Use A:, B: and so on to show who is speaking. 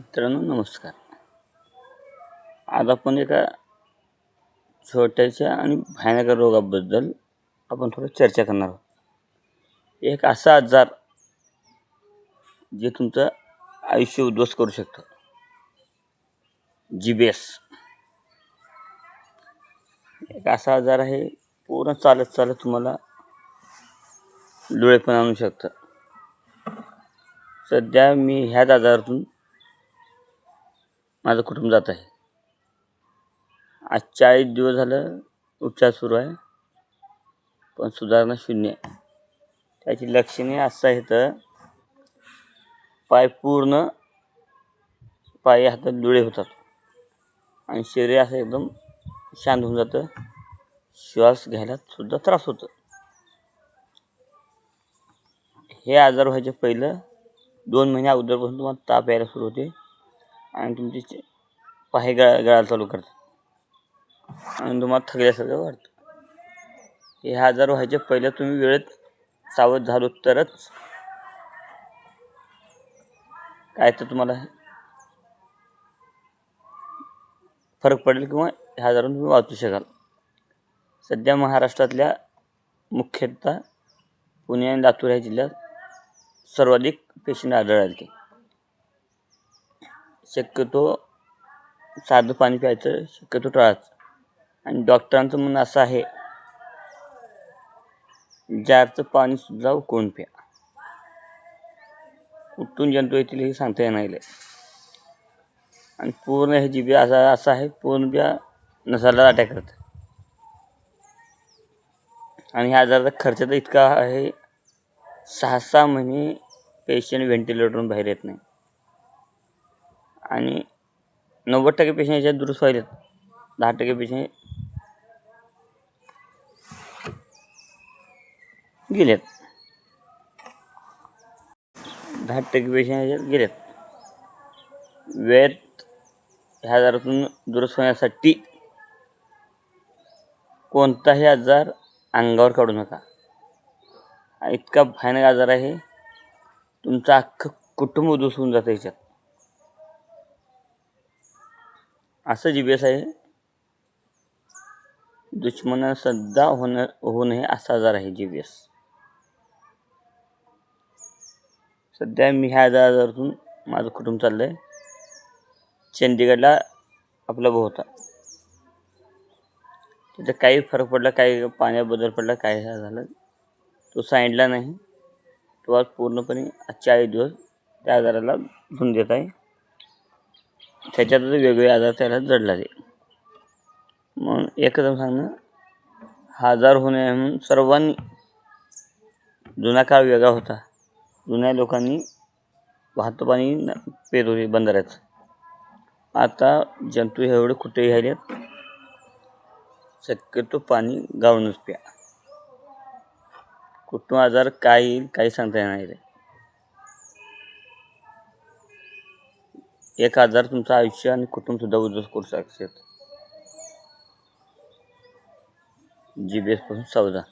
A: मित्रांनो नमस्कार. आज आपण एका छोट्याशा आणि भयानक रोगाबद्दल आपण थोडं चर्चा करणार आहोत. एक असा आजार जे तुमचं आयुष्य उद्ध्वस्त करू शकतं. जीबेस एक असा आजार आहे पूर्ण चालत चालत तुम्हाला डोळे पण आणू शकतं. सध्या मी ह्याच आजारातून माझं कुटुंब जात आहे. आज चाळीस दिवस झालं उपचार सुरू आहे. पण सुधारणा शून्य आहे. त्याची लक्षणे असं आहेत पाय पूर्ण पाय हातात डोळे होतात. आणि शरीर असं एकदम शांत होऊन जातं. श्वास घ्यायला सुद्धा त्रास होतो. हे आजार व्हायचे पहिलं दोन महिन्या अगोदरपासून तुम्हाला ताप यायला सुरू होते. आणि तुमचे पाहे पाय गळा गळायला चालू करतात. आणि तुम्हाला थकल्यासारखं वाटतं हे आजार व्हायचे पहिल्या तुम्ही वेळेत सावध झालो तरच काय तर तुम्हाला फरक पडेल किंवा ह्या आजारून तुम्ही वाचू शकाल. सध्या महाराष्ट्रातल्या मुख्यतः पुणे आणि लातूर या जिल्ह्यात सर्वाधिक पेशंट आढळले. शक्यतो साधं पाणी प्यायचं शक्यतो टाळायचं आणि डॉक्टरांचं म्हणणं असं आहे जारचं पाणी सुद्धा उकळून प्या. कुठून जंतू येतील हे सांगता येणार आणि पूर्ण हे जी बी असा असा आहे पूर्ण बिया नसाला अटॅक करत. आणि ह्या आजाराचा खर्च तर इतका आहे सहा सहा महिने पेशंट व्हेंटिलेटरवरून बाहेर येत नाही. आणि नव्वद टक्के पेशंट याच्यात दुरुस्त व्हायलेत दहा टक्के पेशंट गेलेत. दहा टक्के पेशंट याच्यात गेलेत. वेळेत ह्या आजारातून दुरुस्त होण्यासाठी कोणताही आजार अंगावर काढू नका. इतका भयानक आजार आहे. तुमचं अख्खं कुटुंब उद्ध्वस्त होऊन जातं याच्यात असं जी बी एस आहे. दुश्मना सुद्धा होणं होऊ नये असा आजार आहे जी बी एस सध्या मी ह्या आजारातून माझं कुटुंब चाललं आहे चंदीगडला आपला भाऊ होता. तिथं काही फरक पडला काही पाण्यात बदल पडला काय झालं. तो सांडला नाही. तो आज पूर्णपणे आजच्या आई दिवस त्या आजाराला धुऊन देत आहे. त्याच्यातच वेगवेगळे आजार त्याला जडला ते. म्हणून एकदम सांगणं हा आजार होऊ नये म्हणून सर्वांनी जुना काळ वेगळा होता. जुन्या लोकांनी वाहतूक पाणी न- पेत होते बंधाऱ्याचं आता जंतू एवढे कुठेही घ्यायलेत शक्यतो पाणी गाळूनच प्या. कुठून आजार काय येईल काही सांगता येणार नाही. एक आजार तुमचं आयुष्य आणि कुटुंबसुद्धा उद्ध्वस्त करू शकतात. जी बी एसपासून सावधान